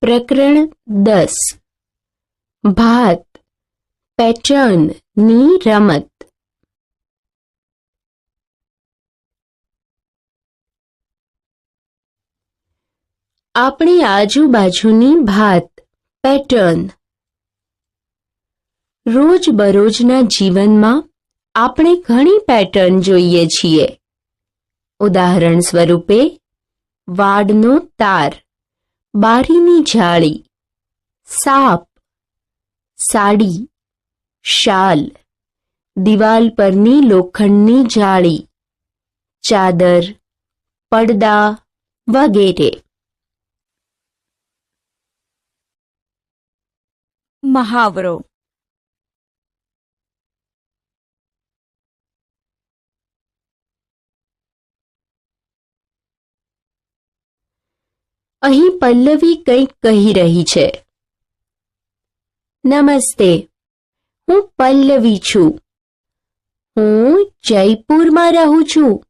પ્રકરણ દસ. ભાત, પેટર્ન, ની રમત. આપણી આજુબાજુની ભાત, પેટર્ન. રોજબરોજના જીવનમાં આપણે ઘણી પેટર્ન જોઈએ છીએ. ઉદાહરણ સ્વરૂપે, વાડનો તાર. બારીની જાળી સાપ સાડી શાલ દિવાલ પરની લોખંડની જાળી ચાદર પડદા વગેરે. મહાવરો અહીં પલ્લવી કંઈક કહી રહી છે. નમસ્તે, હું પલ્લવી છું. હું જયપુરમાં રહું છું.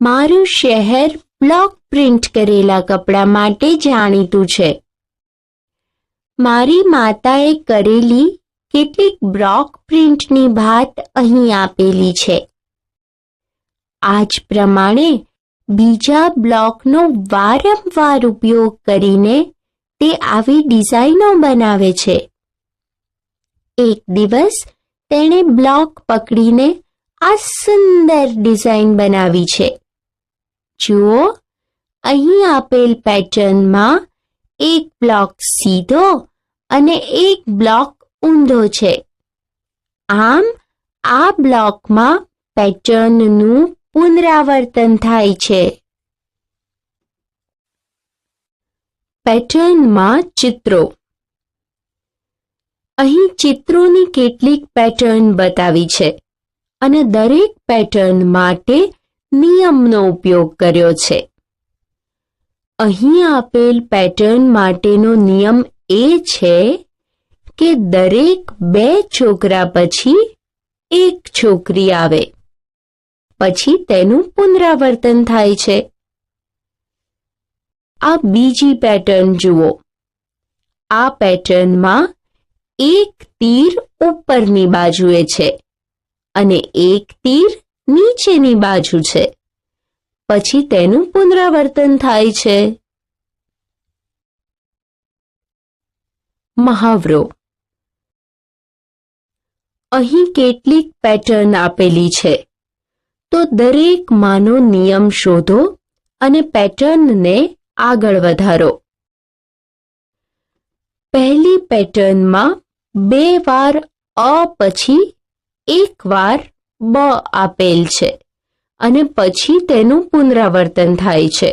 મારું શહેર બ્લોક પ્રિન્ટ કરેલા કપડાં માટે જાણીતું છે. મારી માતાએ કરેલી કેટલીક બ્લોક પ્રિન્ટની ભાત અહીં આપેલી છે. આજ પ્રમાણે બીજા બ્લોકનો વારંવાર ઉપયોગ કરીને તે આવી ડિઝાઇનો બનાવે છે. એક દિવસ તેણે બ્લોક પકડીને આ સુંદર ડિઝાઇન બનાવી છે. જુઓ, અહીં આપેલ પેટર્નમાં એક બ્લોક સીધો અને એક બ્લોક ઊંધો છે. આમ, આ બ્લોકમાં પેટર્નનું પુનરાવર્તન થાય છે. પેટર્નમાં ચિત્રો. અહીં ચિત્રોની કેટલીક પેટર્ન બતાવી છે અને દરેક પેટર્ન માટે નિયમનો ઉપયોગ કર્યો છે. અહીં આપેલ પેટર્ન માટેનો નિયમ એ છે કે દરેક બે છોકરા પછી એક છોકરી આવે. પછી તેનું પુનરાવર્તન થાય છે. આ બીજી પેટર્ન જુઓ. આ પેટર્નમાં એક તીર ઉપરની બાજુએ છે અને એક તીર નીચેની બાજુ છે. પછી તેનું પુનરાવર્તન થાય છે. મહાવરો. અહીં કેટલીક પેટર્ન આપેલી છે. તો દરેક માનો નિયમ શોધો અને પેટર્નને આગળ વધારો. પહેલી પેટર્નમાં બે વાર અ પછી એક વાર બ આપેલ છે અને પછી તેનું પુનરાવર્તન થાય છે.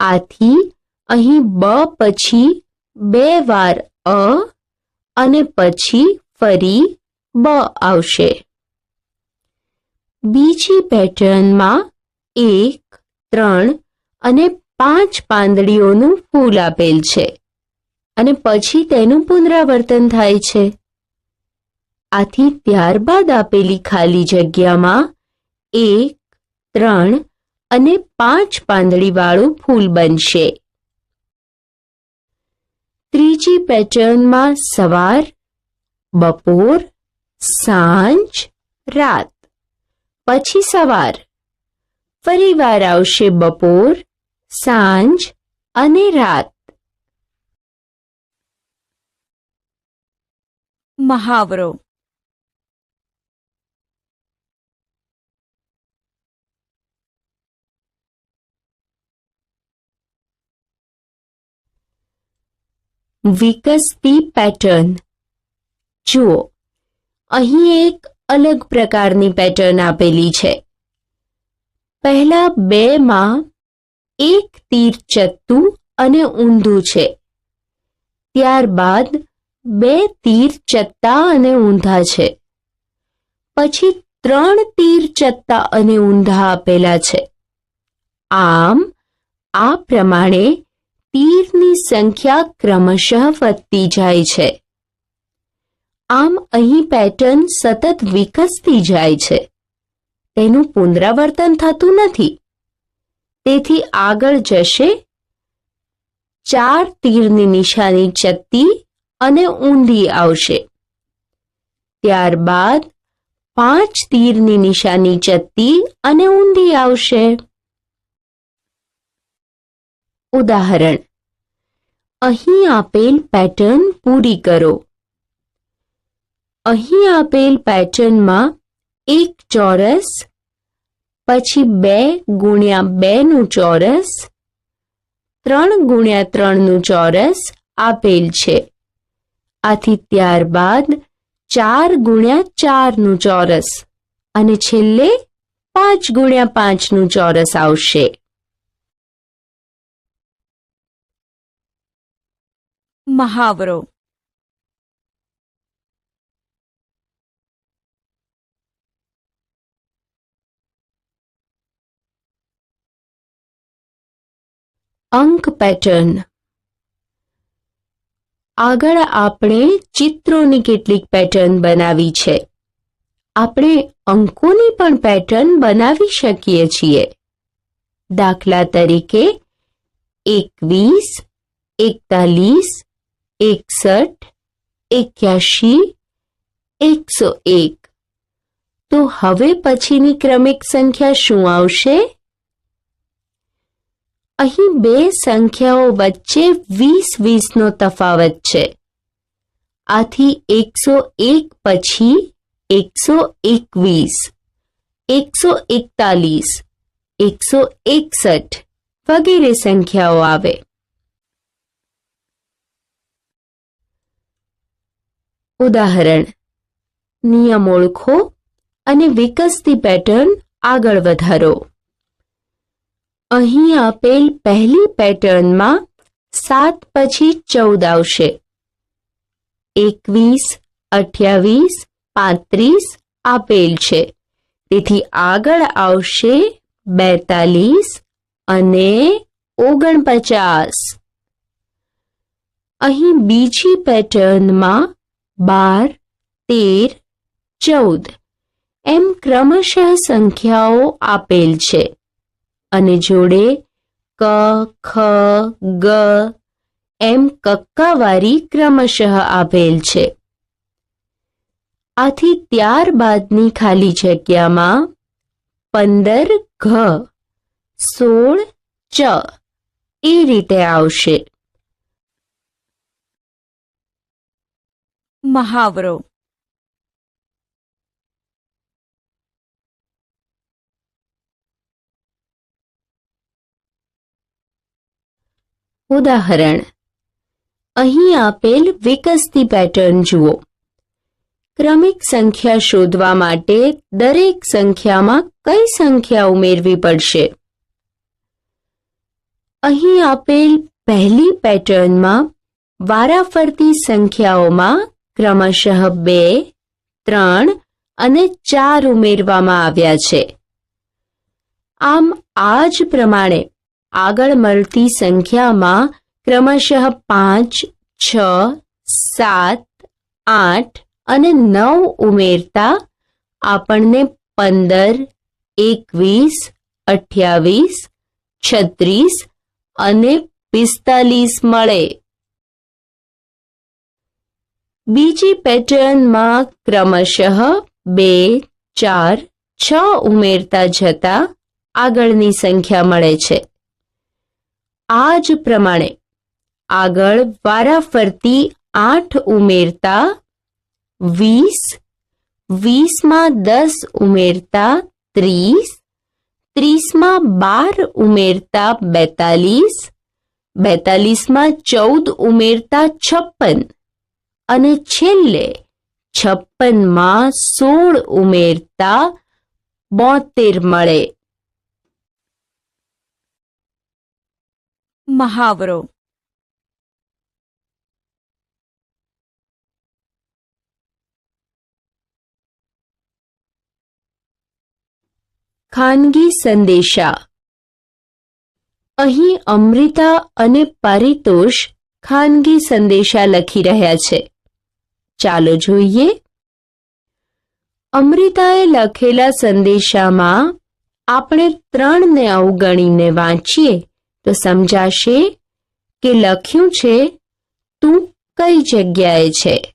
આથી અહીં બ પછી બે વાર અ અને પછી ફરી બ આવશે. બીજી પેટર્નમાં એક, ત્રણ અને પાંચ પાંદડીઓનું ફૂલ આપેલ છે. અને પછી તેનું પુનરાવર્તન થાય છે. આથી ત્યારબાદ આપેલી ખાલી જગ્યામાં એક, ત્રણ અને પાંચ પાંદડીવાળું ફૂલ બનશે. ત્રીજી પેટર્નમાં સવાર, બપોર, સાંજ, રાત. પછી સવાર. ફરીવાર આવશે બપોર સાંજ અને રાત. મહાવરો. વિકસતી પેટર્ન જુઓ અહીં એક અલગ પ્રકારની પેટર્ન આપેલી છે. પહેલા બે માં એક તીર ચત્તું અને ઊંધું છે. ત્યારબાદ બે તીર ચત્તા અને ઊંધા છે. પછી ત્રણ તીર ચત્તા અને ઊંધા આપેલા છે. આમ, આ પ્રમાણે તીરની સંખ્યા ક્રમશઃ વધતી જાય છે. આમ અહીં પેટર્ન સતત વિકસતી જાય છે. તેનું પુનરાવર્તન થતું નથી. તેથી આગળ જશે. ચાર તીરની નિશાની ચત્તી અને ઊંધી આવશે. ત્યારબાદ પાંચ તીરની નિશાની ચત્તી અને ઊંધી આવશે. ઉદાહરણ. અહીં આપેલ પેટર્ન પૂરી કરો. અહીં આપેલ પેટર્નમાં એક ચોરસ, પછી બે ગુણ્યા બેનું ચોરસ, ત્રણ ગુણ્યા ત્રણનું ચોરસ આપેલ છે. આથી ત્યારબાદ ચાર ગુણ્યા ચારનું ચોરસ અને છેલ્લે પાંચ ગુણ્યા પાંચનું ચોરસ આવશે. મહાવરો અંક પેટર્ન આગળ આપણે ચિત્રોની કેટલીક પેટર્ન બનાવી છે. આપણે અંકોની પણ પેટર્ન બનાવી શકીએ છીએ. દાખલા તરીકે, એકવીસ, એકતાલીસ, એકસઠ, એક્યાશી, એકસો એક. તો હવે પછીની ક્રમિક સંખ્યા શું આવશે? અહીં બે સંખ્યાઓ વચ્ચે વીસ વીસનો તફાવત છે. આથી એકસો એક પછી એકસો એકવીસ, એકસો એકતાલીસ, એકસો એકસઠ વગેરે સંખ્યાઓ આવે. ઉદાહરણ, નિયમ ઓળખો અને વિકસતી પેટર્ન આગળ વધારો. અહીં આપેલ પહેલી પેટર્નમાં સાત પછી ચૌદ આવશે. એકવીસ, અઠ્યાવીસ, પાંત્રીસ આપેલ છે. તેથી આગળ આવશે બેતાલીસ અને ઓગણપચાસ. અહીં બીજી પેટર્નમાં બાર, તેર, ચૌદ. એમ ક્રમશઃ સંખ્યાઓ આપેલ છે. અને જોડે ક, ખ, ગ, એમ કક્કાવારી ક્રમશઃ આપેલ છે. આથી ત્યારબાદની ખાલી જગ્યામાં પંદર ઘ, સોળ, ચ એ રીતે આવશે. મહાવરો ઉદાહરણ. અહીં આપેલ વિકસતી પેટર્ન જુઓ. ક્રમિક સંખ્યા શોધવા માટે દરેક સંખ્યામાં કઈ સંખ્યા ઉમેરવી પડશે? અહીં આપેલ પહેલી પેટર્નમાં વારાફરતી સંખ્યાઓમાં ક્રમશઃ બે, ત્રણ અને ચાર ઉમેરવામાં આવ્યા છે. આમ આ જ પ્રમાણે આગળ મળતી સંખ્યામાં ક્રમશઃ પાંચ, છ, સાત, આઠ અને નવ ઉમેરતા આપણને પંદર, એકવીસ, અઠ્યાવીસ, છત્રીસ અને પિસ્તાલીસ મળે. બીજી પેટર્નમાં ક્રમશઃ બે, ચાર, છ ઉમેરતા જતા આગળની સંખ્યા મળે છે. આ જ પ્રમાણે આગળ વારાફરતી આઠ ઉમેરતા વીસ, વીસમાં દસ ઉમેરતા ત્રીસ, ત્રીસમાં બાર ઉમેરતા બેતાલીસ, બેતાલીસમાં ચૌદ ઉમેરતા છપ્પન અને છેલ્લે છપ્પનમાં સોળ ઉમેરતા બોતેર મળે. મહાવરો ખાનગી સંદેશા. અહીં અમૃતા અને પરિતોષ ખાનગી સંદેશા લખી રહ્યા છે. ચાલો જોઈએ. અમૃતાએ લખેલા સંદેશામાં આપણે ત્રણને અવગણીને વાંચીએ. તો સમજાશે કે લખ્યું છે, તું કઈ જગ્યાએ છે?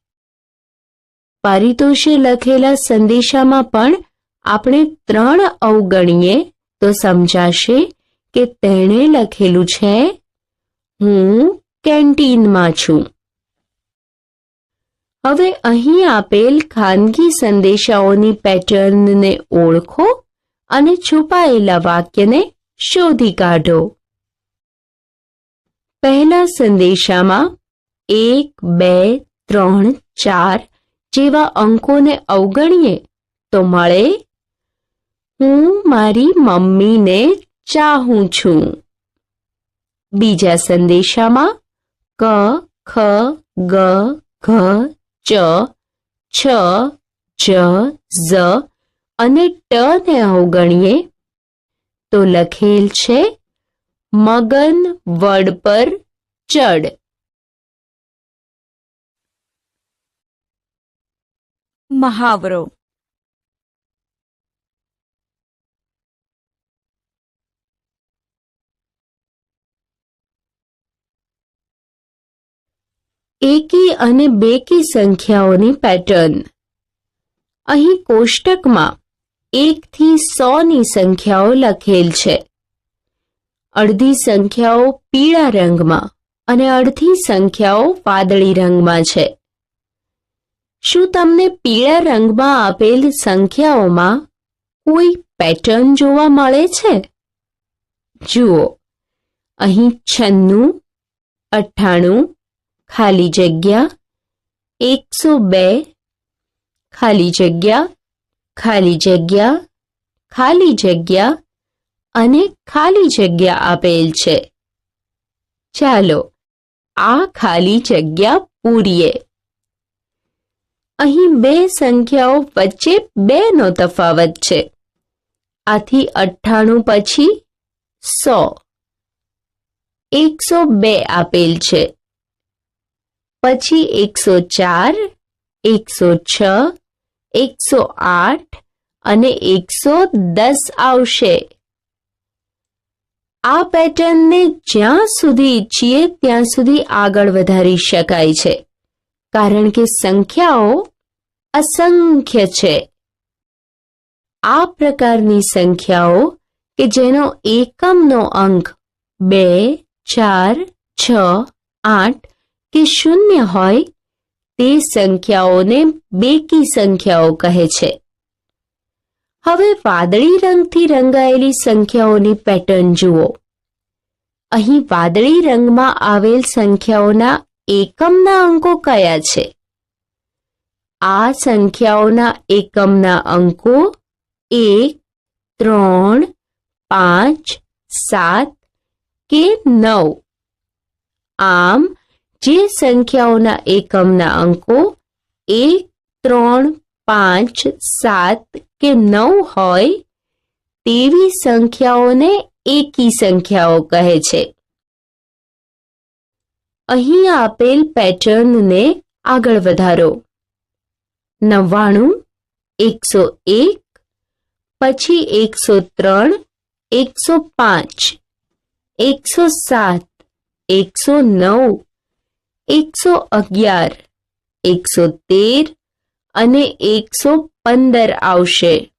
પારિતોષે લખેલા સંદેશામાં પણ આપણે ત્રણ અવગણીએ તો સમજાશે કે તેણે લખેલું છે, હું કેન્ટીનમાં છું. હવે અહીં આપેલ ખાનગી સંદેશાઓની પેટર્નને ઓળખો અને છુપાયેલા વાક્યને શોધી કાઢો. પહેલા સંદેશામાં એક, બે, ત્રણ, ચાર જેવા અંકોને અવગણીએ તો મળે, હું મારી મમ્મીને ચાહું છું. બીજા સંદેશામાં, ક, ખ, ગ, ઘ, ચ, છ, જ, ઝ અને ટ ને અવગણીએ તો લખેલ છે મગન વડ પર ચડ. મહાવરો. એકી અને બેકી સંખ્યાઓની પેટર્ન અહીં કોષ્ટકમાં એકથી સોની સંખ્યાઓ લખેલ છે. અડધી સંખ્યાઓ પીળા રંગમાં અને અડધી સંખ્યાઓ વાદળી રંગમાં છે. શું તમને પીળા રંગમાં આપેલ સંખ્યાઓમાં કોઈ પેટર્ન જોવા મળે છે? જુઓ, અહીં છન્નું, અઠ્ઠાણું, ખાલી જગ્યા, એકસો બે, ખાલી જગ્યા ખાલી જગ્યા ખાલી જગ્યા અને ખાલી જગ્યા આપેલ છે. ચાલો, આ ખાલી જગ્યા પૂરીએ. અહીં બે સંખ્યાઓ વચ્ચે બે નો તફાવત છે. આથી અઠ્ઠાણું પછી સો. એકસો બે આપેલ છે. પછી એકસો ચાર, એકસો છ, એકસો આઠ અને એકસો દસ આવશે. આ પેટર્નને જ્યાં સુધી ઈચ્છીએ ત્યાં સુધી આગળ વધારી શકાય છે. કારણ કે સંખ્યાઓ અસંખ્ય છે. આ પ્રકારની સંખ્યાઓ કે જેનો એકમનો અંક બે, ચાર, છ, આઠ કે શૂન્ય હોય, તે સંખ્યાઓને બેકી સંખ્યાઓ કહે છે. હવે વાદળી રંગથી રંગાયેલી સંખ્યાઓની પેટર્ન જુઓ. અહીં વાદળી રંગમાં આવેલ સંખ્યાઓના એકમના અંકો કયા છે? આ સંખ્યાઓના એકમના અંકો એક, ત્રણ, પાંચ, સાત કે નવ. આમ, જે સંખ્યાઓના એકમના અંકો એક, ત્રણ, પાંચ, સાત કે નવ હોય તેવી સંખ્યાઓને એકી સંખ્યાઓ કહે છે. અહીં આપેલ પેટર્નને આગળ વધારો. નવ્વાણું, એકસો એક, પછી એકસો ત્રણ, એકસો પાંચ, એકસો સાત, એકસો નવ, એકસો અગિયાર, એકસો તેર અને એકસો પંદર આવશે.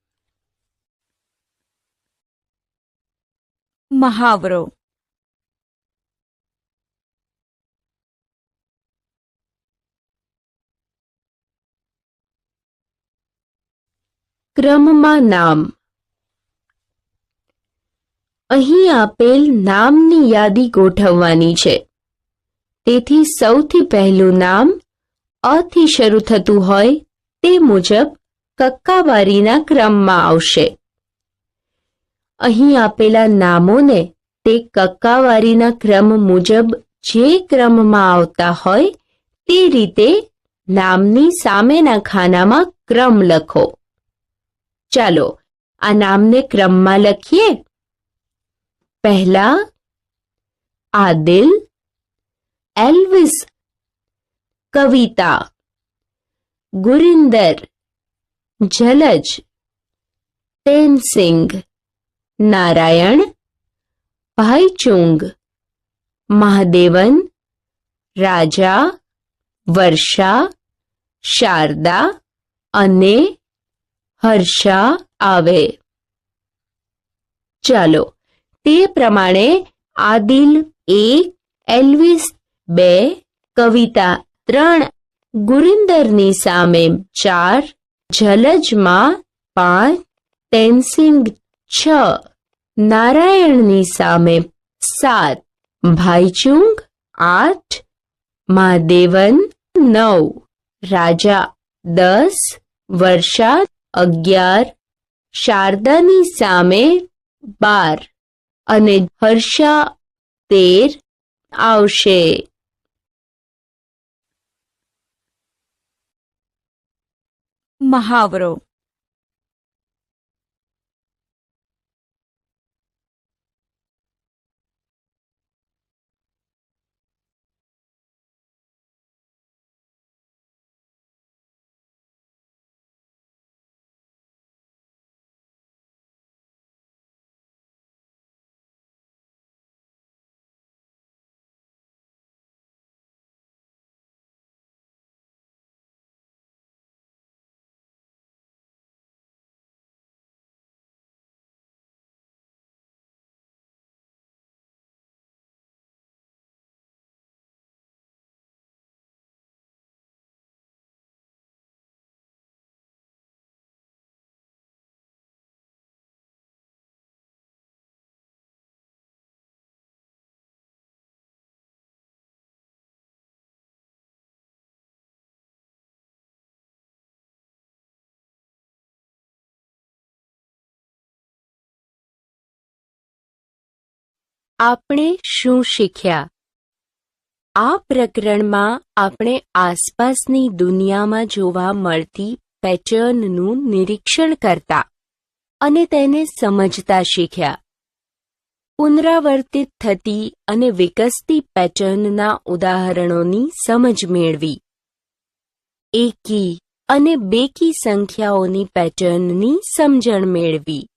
મહાવરો. ક્રમમાં નામ. અહીં આપેલ નામની યાદી ગોઠવવાની છે. તેથી સૌથી પહેલું નામ અથી શરૂ થતું હોય તે મુજબ કક્કાવારીના ક્રમમાં આવશે. અહીં આપેલા નામોને તે કક્કાવારીના ક્રમ મુજબ જે ક્રમમાં આવતા હોય તે રીતે નામની સામેના ખાનામાં ક્રમ લખો. ચાલો, આ નામને ક્રમમાં લખીએ. પહેલા, આદિલ, એલ્વિસ, કવિતા. ગુરિંદર, જલજ, તેનસિંગ, નારાયણ, ભાઈચુંગ, મહાદેવન, રાજા, વર્ષા, શારદા અને હર્ષા આવે. ચાલો, તે પ્રમાણે આદિલ એક એલ્વિસ, બે, કવિતા, ત્રણ ગુરિંદરની સામે ચાર, જલજમાં પાંચ, તેનસિંગ છ, નારાયણની સામે સાત, ભાઈચુંગ આઠ, મહાદેવન નવ, રાજા દસ વર્ષા અગિયાર, શારદાની સામે બાર અને હર્ષા તેર આવશે. મહાવરો આપણે શું શીખ્યા? આ પ્રકરણમાં આપણે આસપાસની દુનિયામાં જોવા મળતી પેટર્નનું નિરીક્ષણ કરતા અને તેને સમજતા શીખ્યા. પુનરાવર્તિત થતી અને વિકસતી પેટર્નના ઉદાહરણોની સમજ મેળવી. એકી અને બેકી સંખ્યાઓની પેટર્નની સમજણ મેળવી.